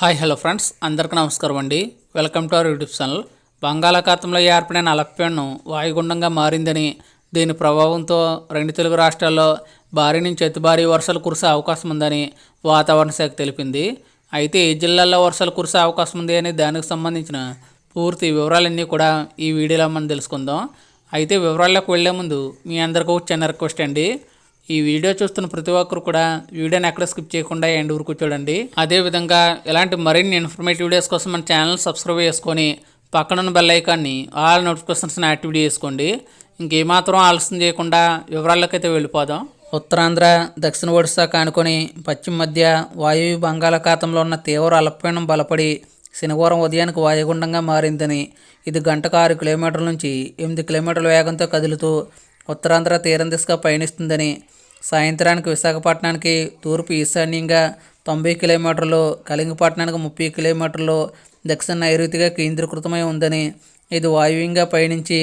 Hi hello friends. అందరికీ నమస్కారం అండి. Welcome to our YouTube channel. బంగాళాఖాతంలో ఏర్పడిన అలప్యను వాయుగుండంగా మారిందని దీని ప్రభావంతో రెండు తెలుగు రాష్ట్రాల్లో భారీ నుంచి అతి భారీ వర్షాలు కురిసే అవకాశం ఉందని వాతావరణ శాఖ తెలిపింది. అయితే ఏ జిల్లాల్లో వర్షాలు కురిసే అవకాశం ఉంది అని దానికి సంబంధించిన పూర్తి వివరాలన్నీ కూడా ఈ వీడియోలో మనం తెలుసుకుందాం. అయితే వివరాల్లోకి వెళ్ళే ముందు మీ అందరికీ ఒక చిన్న రిక్వెస్ట్ అండి. ఈ వీడియో చూస్తున్న ప్రతి ఒక్కరు కూడా వీడియోని ఎక్కడ స్కిప్ చేయకుండా ఎండ్ వరకు చూడండి. అదేవిధంగా ఇలాంటి మరిన్ని ఇన్ఫర్మేటివ్ వీడియోస్ కోసం మన ఛానల్ సబ్స్క్రైబ్ చేసుకొని పక్కనున్న బెల్ ఐకాన్ని ఆల్ నోటిఫికేషన్స్ని యాక్టివేట్ చేసుకోండి. ఇంకేమాత్రం ఆలస్యం చేయకుండా వివరాలకైతే వెళ్ళిపోదాం. ఉత్తరాంధ్ర దక్షిణ ఒడిశా కానుకొని పశ్చిమ మధ్య వాయువ్య బంగాళాఖాతంలో ఉన్న తీవ్ర అల్పపీడనం బలపడి శనివారం ఉదయానికి వాయుగుండంగా మారిందని ఇది గంటకు ఆరు కిలోమీటర్ల నుంచి ఎనిమిది కిలోమీటర్ల వేగంతో కదులుతూ ఉత్తరాంధ్ర తీరం దిశగా పయనిస్తుందని సాయంత్రానికి విశాఖపట్నానికి తూర్పు ఈశాన్యంగా తొంభై కిలోమీటర్లు కళింగపట్నానికి ముప్పై కిలోమీటర్లు దక్షిణ నైరుతిగా కేంద్రీకృతమై ఉందని ఇది వాయువ్యంగా పయనించి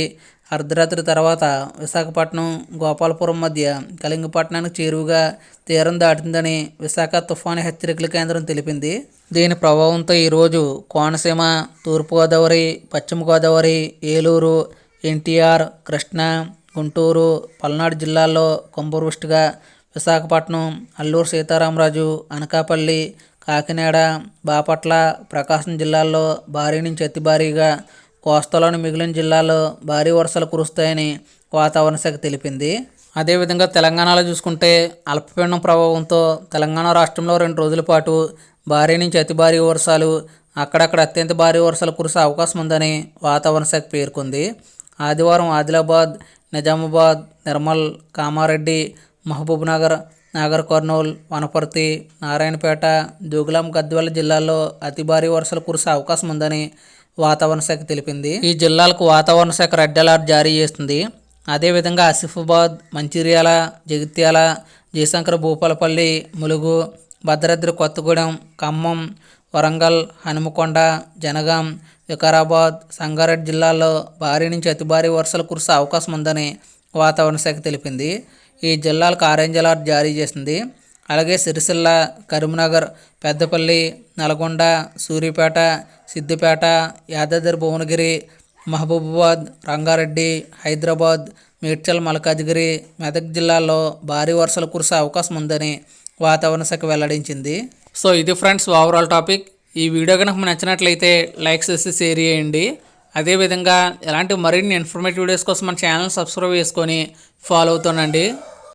అర్ధరాత్రి తర్వాత విశాఖపట్నం గోపాలపురం మధ్య కళింగపట్నానికి చేరువుగా తీరం దాటిందని విశాఖ తుఫాను హెచ్చరికల కేంద్రం తెలిపింది. దీని ప్రభావంతో ఈరోజు కోనసీమ తూర్పుగోదావరి పశ్చిమ గోదావరి ఏలూరు ఎన్టీఆర్ కృష్ణా గుంటూరు పల్నాడు జిల్లాల్లో కుంభవృష్టిగా విశాఖపట్నం అల్లూరు సీతారామరాజు అనకాపల్లి కాకినాడ బాపట్ల ప్రకాశం జిల్లాల్లో భారీ నుంచి అతి భారీగా కోస్తాలోని మిగిలిన జిల్లాల్లో భారీ వర్షాలు కురుస్తాయని వాతావరణ శాఖ తెలిపింది. అదేవిధంగా తెలంగాణలో చూసుకుంటే అల్పపీడనం ప్రభావంతో తెలంగాణ రాష్ట్రంలో రెండు రోజుల పాటు భారీ నుంచి అతి భారీ వర్షాలు అక్కడక్కడ అత్యంత భారీ వర్షాలు కురిసే అవకాశం ఉందని వాతావరణ శాఖ పేర్కొంది. ఆదివారం ఆదిలాబాద్ నిజామాబాద్ నిర్మల్ కామారెడ్డి మహబూబ్ నగర్ నాగర్ కర్నూల్ వనపర్తి నారాయణపేట జోగులాం గద్వాల జిల్లాల్లో అతి భారీ వర్షాలు కురిసే అవకాశం ఉందని వాతావరణ శాఖ తెలిపింది. ఈ జిల్లాలకు వాతావరణ శాఖ రెడ్ అలర్ట్ జారీ చేస్తుంది. అదేవిధంగా ఆసిఫాబాద్ మంచిర్యాల జగిత్యాల జయశంకర్ భూపాలపల్లి ములుగు భద్రాద్రి కొత్తగూడెం ఖమ్మం వరంగల్ హనుమకొండ జనగాం వికారాబాద్ సంగారెడ్డి జిల్లాల్లో భారీ నుంచి అతి భారీ వర్షాలు కురిసే అవకాశం ఉందని వాతావరణ శాఖ తెలిపింది. ఈ జిల్లాలకు ఆరెంజ్ అలర్ట్ జారీ చేసింది. అలాగే సిరిసిల్ల కరీంనగర్ పెద్దపల్లి నల్గొండ సూర్యాపేట సిద్దిపేట యాదాద్రి భువనగిరి మహబూబాబాద్ రంగారెడ్డి హైదరాబాద్ మేడ్చల్ మల్కాజ్గిరి మెదక్ జిల్లాల్లో భారీ వర్షాలు కురిసే అవకాశం ఉందని వాతావరణ శాఖ వెల్లడించింది. సో ఇది ఫ్రెండ్స్ ఓవరాల్ టాపిక్ ఈ వీడియో కనుక మీకు నచ్చినట్లయితే లైక్ చేసి షేర్ చేయండి. అదేవిధంగా ఇలాంటి మరిన్ని ఇన్ఫర్మేటివ్ వీడియోస్ కోసం మన ఛానల్ సబ్స్క్రైబ్ చేసుకొని ఫాలో అవుతానండి